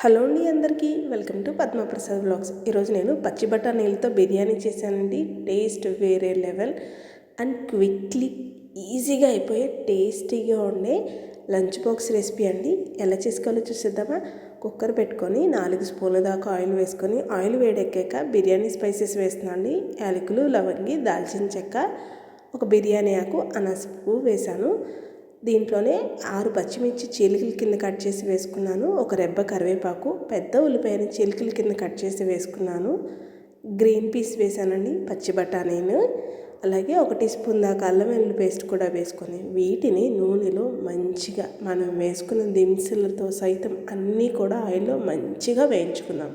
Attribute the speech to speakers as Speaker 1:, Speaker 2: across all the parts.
Speaker 1: Hello అండి అందరికీ. Welcome to Padmaprasad vlogs. ఈరోజు నేను పచ్చి బఠానీలతో బిర్యానీ చేశానండి. టేస్ట్ వేరే లెవెల్ అండ్ క్విక్లీ ఈజీగా అయిపోయే టేస్టీగా ఉండే లంచ్ బాక్స్ రెసిపీ అండి. ఎలా చేసుకోవాలో చూసేద్దామా? కుక్కర్ పెట్టుకొని నాలుగు స్పూన్ల దాకా ఆయిల్ వేసుకొని ఆయిల్ వేడెక్కాక బిర్యానీ స్పైసెస్ వేస్తున్నాను అండి. యాలకులు లవంగి దాల్చిన చెక్క ఒక బిర్యానీ ఆకు అనసపు వేశాను. దీంట్లోనే ఆరు పచ్చిమిర్చి చీలికల కింద కట్ చేసి వేసుకున్నాను. ఒక రెబ్బ కరివేపాకు పెద్ద ఉల్లిపాయని చీలికల కింద కట్ చేసి వేసుకున్నాను. గ్రీన్ పీస్ వేసానండి పచ్చి బఠానీని. అలాగే ఒక టీ స్పూన్ దాకా అల్లం వెల్లుల్లి పేస్ట్ కూడా వేసుకొని వీటిని నూనెలో మంచిగా మనం వేసుకున్న దినుసులతో సైతం అన్నీ కూడా ఆయిల్లో మంచిగా వేయించుకున్నాం.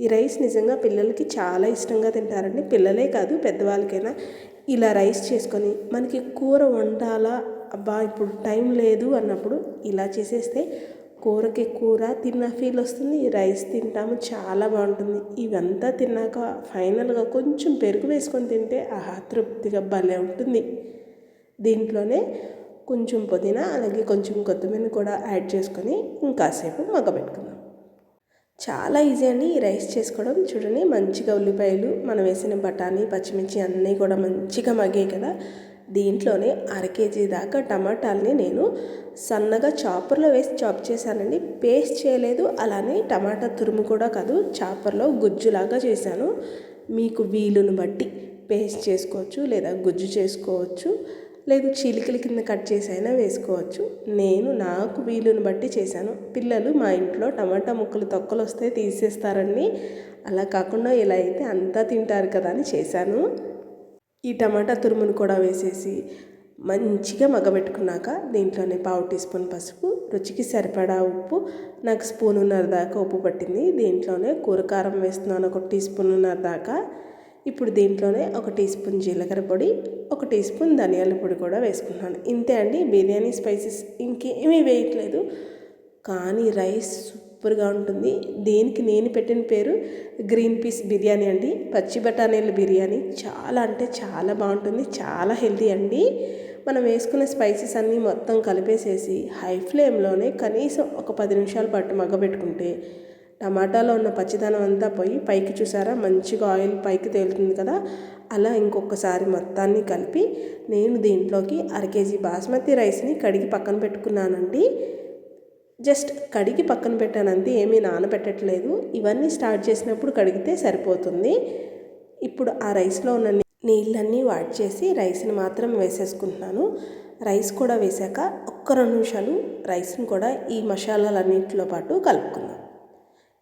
Speaker 1: ఈ రైస్ నిజంగా పిల్లలకి చాలా ఇష్టంగా తింటారండి. పిల్లలే కాదు పెద్దవాళ్ళకైనా ఇలా రైస్ చేసుకొని మనకి కూర వండాలా అబ్బా ఇప్పుడు టైం లేదు అన్నప్పుడు ఇలా చేసేస్తే కూరకి కూర తిన్న ఫీల్ వస్తుంది. రైస్ తింటాము చాలా బాగుంటుంది. ఇవంతా తిన్నాక ఫైనల్గా కొంచెం పెరుగు వేసుకొని తింటే ఆహా తృప్తిగా భలే ఉంటుంది. దీంట్లోనే కొంచెం పుదీనా అలాగే కొంచెం కొత్తిమీర కూడా యాడ్ చేసుకొని ఇంకాసేపు మగ్గబెట్టుకుందాం. చాలా ఈజీ అండి ఈ రైస్ చేసుకోవడం. చూడండి మంచిగా ఉల్లిపాయలు మనం వేసిన బఠానీ పచ్చిమిర్చి అన్నీ కూడా మంచిగా మగ్గాయి కదా. దీంట్లోనే అర కేజీ దాకా టమాటాలని నేను సన్నగా చాపర్లో వేసి చాప్ చేశానండి. పేస్ట్ చేయలేదు అలానే టమాటా తురుము కూడా కాదు చాపర్లో గుజ్జులాగా చేశాను. మీకు వీలును బట్టి పేస్ట్ చేసుకోవచ్చు లేదా గుజ్జు చేసుకోవచ్చు లేదు చీలికల కింద కట్ చేసి అయినా వేసుకోవచ్చు. నేను నాకు వీలుని బట్టి చేశాను. పిల్లలు మా ఇంట్లో టమాటా ముక్కలు తొక్కలు వస్తే తీసేస్తారండి. అలా కాకుండా ఇలా అయితే అంతా తింటారు కదా అని చేశాను. ఈ టమాటా తురుమును కూడా వేసేసి మంచిగా మగ్గబెట్టుకున్నాక దీంట్లోనే పావు టీ స్పూన్ పసుపు రుచికి సరిపడా ఉప్పు నాకు స్పూనున్నర దాకా ఉప్పు పట్టింది. దీంట్లోనే కూరకారం వేస్తున్నాను ఒక టీ స్పూనున్నర దాకా. ఇప్పుడు దీంట్లోనే ఒక టీ స్పూన్ జీలకర్ర పొడి ఒక టీ స్పూన్ ధనియాల పొడి కూడా వేసుకున్నాను ఇంతే అండి బిర్యానీ స్పైసెస్ ఇంకేమీ వేయట్లేదు. కానీ రైస్ సూపర్గా ఉంటుంది. దీనికి నేను పెట్టిన పేరు గ్రీన్ పీస్ బిర్యానీ అండి. పచ్చి బఠానీల బిర్యానీ. చాలా అంటే చాలా బాగుంటుంది. చాలా హెల్తీ అండి. మనం వేసుకున్న స్పైసెస్ అన్నీ మొత్తం కలిపేసేసి హై ఫ్లేమ్లోనే కనీసం ఒక పది నిమిషాల పాటు మగ్గబెట్టుకుంటే టమాటాలో ఉన్న పచ్చిదనం అంతా పోయి పైకి చూసారా? మంచిగా ఆయిల్ పైకి తేలుతుంది కదా? అలా ఇంకొకసారి మొత్తాన్ని కలిపి నేను దీంట్లోకి అర కేజీ బాస్మతి రైస్ని కడిగి పక్కన పెట్టుకున్నానండి. జస్ట్ కడిగి పక్కన పెట్టాను అంతే ఏమీ నానబెట్టట్లేదు. ఇవన్నీ స్టార్ట్ చేసినప్పుడు కడిగితే సరిపోతుంది. ఇప్పుడు ఆ రైస్లో ఉన్న నీళ్ళన్నీ వాడ్ చేసి రైస్ని మాత్రం వేసేసుకుంటున్నాను. రైస్ కూడా వేసాక ఒక్క రెండు నిమిషాలు రైస్ని కూడా ఈ మసాలాలన్నింటిలో పాటు కలుపుకుందాం.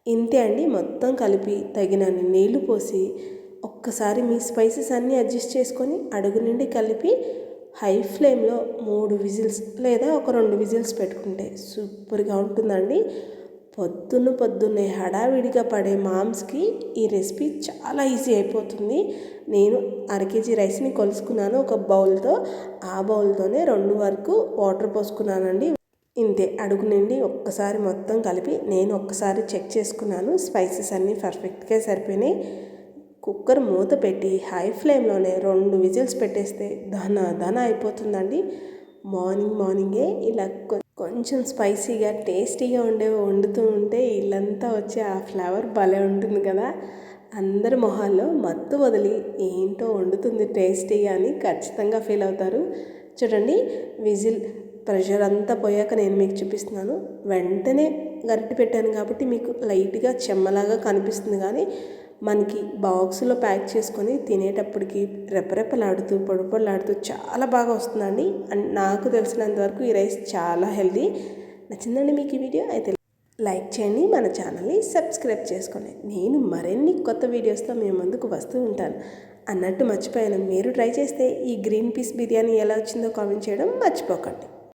Speaker 1: ఇంతే అండి. మొత్తం కలిపి తగినన్ని నీళ్ళు పోసి ఒక్కసారి మీ స్పైసెస్ అన్నీ అడ్జస్ట్ చేసుకొని అడుగు నుండి కలిపి హై ఫ్లేమ్లో మూడు విజిల్స్ లేదా ఒక రెండు విజిల్స్ పెట్టుకుంటే సూపర్గా ఉంటుందండి. పొద్దున్న పొద్దున్నే హడావిడిగా పడే మామ్స్కి ఈ రెసిపీ చాలా ఈజీ అయిపోతుంది. నేను అర కేజీ రైస్ని కొలుసుకున్నాను ఒక బౌల్తో. ఆ బౌల్తోనే రెండు వరకు వాటర్ పోసుకున్నానండి. ఇంతే అడుగు నుండి ఒక్కసారి మొత్తం కలిపి నేను ఒక్కసారి చెక్ చేసుకున్నాను. స్పైసెస్ అన్నీ పర్ఫెక్ట్గా సరిపోయినాయి. కుక్కర్ మూత పెట్టి హై ఫ్లేమ్లోనే రెండు విజిల్స్ పెట్టేస్తే ధన ధన అయిపోతుందండి. మార్నింగ్ మార్నింగే ఇలా కొంచెం స్పైసీగా టేస్టీగా ఉండేవి వండుతూ ఉంటే ఇల్లంతా వచ్చే ఆ ఫ్లేవర్ భలే ఉంటుంది కదా. అందరి మొహాల్లో మత్తు వదిలి ఏంటో వండుతుంది టేస్టీగా అని ఖచ్చితంగా ఫీల్ అవుతారు. చూడండి విజిల్ ప్రెషర్ అంతా పోయాక నేను మీకు చూపిస్తున్నాను. వెంటనే గరిటె పెట్టాను కాబట్టి మీకు లైట్గా చెమ్మలాగా కనిపిస్తుంది కానీ మనకి బాక్స్లో ప్యాక్ చేసుకొని తినేటప్పటికి రెపరెపలాడుతూ పొడిపొడలాడుతూ చాలా బాగా వస్తుందండి. అండ్ నాకు తెలిసినంత వరకు ఈ రైస్ చాలా హెల్దీ నచ్చిందండి మీకు ఈ వీడియో? అయితే లైక్ చేయండి మన ఛానల్ని సబ్స్క్రైబ్ చేసుకోండి. నేను మరిన్ని కొత్త వీడియోస్తో మేము ముందుకు వస్తూ ఉంటాను. అన్నట్టు మర్చిపోయాను. మీరు ట్రై చేస్తే ఈ గ్రీన్ పీస్ బిర్యానీ ఎలా వచ్చిందో కామెంట్ చేయడం మర్చిపోకండి.